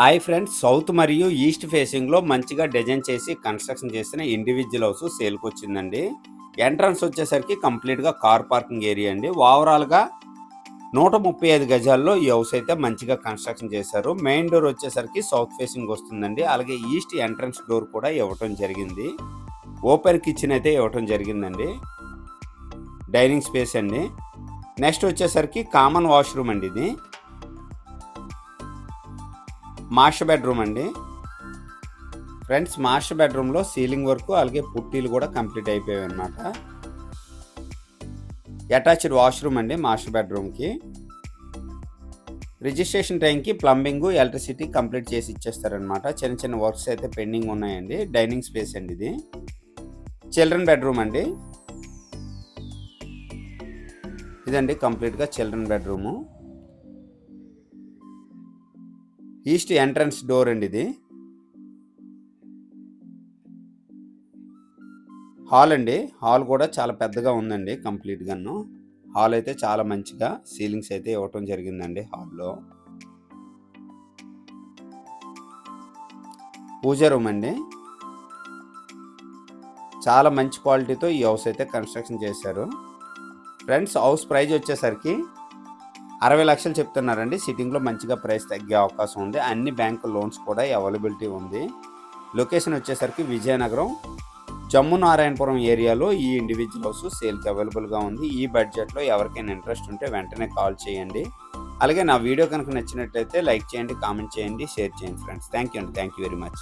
Hi friends south మరియు east ఫేసింగ్లో మంచిగా డిజైన్ చేసి కన్స్ట్రక్షన్ చేసిన ఇండివిజువల్ హౌస్ సేల్కి వచ్చిందండి ఎంట్రన్స్ వచ్చేసరికి కంప్లీట్గా కార్ పార్కింగ్ ఏరియా అండి. ఓవరాల్గా నూట ముప్పై ఐదు గజాల్లో ఈ హౌస్ అయితే మంచిగా కన్స్ట్రక్షన్ చేశారు. మెయిన్ డోర్ వచ్చేసరికి సౌత్ ఫేసింగ్ వస్తుందండి. అలాగే ఈస్ట్ ఎంట్రన్స్ డోర్ కూడా ఇవ్వటం జరిగింది. ఓపెన్ కిచెన్ అయితే ఇవ్వటం జరిగిందండి. డైనింగ్ స్పేస్ అండి. నెక్స్ట్ వచ్చేసరికి కామన్ వాష్రూమ్ అండి ఇది. మాస్టర్ బెడ్రూమ్ అండి. ఫ్రెండ్స్ మాస్టర్ బెడ్రూమ్లో సీలింగ్ వర్క్ అలాగే పుట్టీలు కూడా కంప్లీట్ అయిపోయాయి అనమాట అటాచ్డ్ వాష్రూమ్ అండి మాస్టర్ బెడ్రూమ్కి. రిజిస్ట్రేషన్ టైంకి ప్లంబింగ్ ఎలక్ట్రిసిటీ కంప్లీట్ చేసి ఇచ్చేస్తారనమాట చిన్న చిన్న వర్క్స్ అయితే పెండింగ్ ఉన్నాయండి. డైనింగ్ స్పేస్ అండి ఇది. చిల్డ్రన్ బెడ్రూమ్ అండి. ఇదండి కంప్లీట్గా children bedroom. East entrance door అండి ఇది. హాల్ అండి. హాల్ కూడా చాలా పెద్దగా ఉందండి కంప్లీట్గాను హాల్ అయితే చాలా మంచిగా సీలింగ్స్ అయితే ఇవ్వటం జరిగిందండి హాల్లో. పూజ రూమ్ అండి. చాలా మంచి క్వాలిటీతో ఈ హౌస్ అయితే కన్స్ట్రక్షన్ చేశారు. ఫ్రెండ్స్ హౌస్ ప్రైజ్ వచ్చేసరికి అరవై లక్షలు చెప్తున్నారండి. సిట్టింగ్లో మంచిగా ప్రైస్ తగ్గే అవకాశం ఉంది. అన్ని బ్యాంకు లోన్స్ కూడా అవైలబిలిటీ ఉంది. లొకేషన్ వచ్చేసరికి విజయనగరం జమ్ము నారాయణపురం ఏరియాలో ఈ ఇండివిజువల్ హౌస్ సేల్కి అవైలబుల్గా ఉంది. ఈ బడ్జెట్లో ఎవరికైనా ఇంట్రెస్ట్ ఉంటే వెంటనే కాల్ చేయండి. అలాగే నా వీడియో కనుక నచ్చినట్లయితే లైక్ చేయండి కామెంట్ చేయండి షేర్ చేయండి ఫ్రెండ్స్. థ్యాంక్ యూ అండి. Thank you very much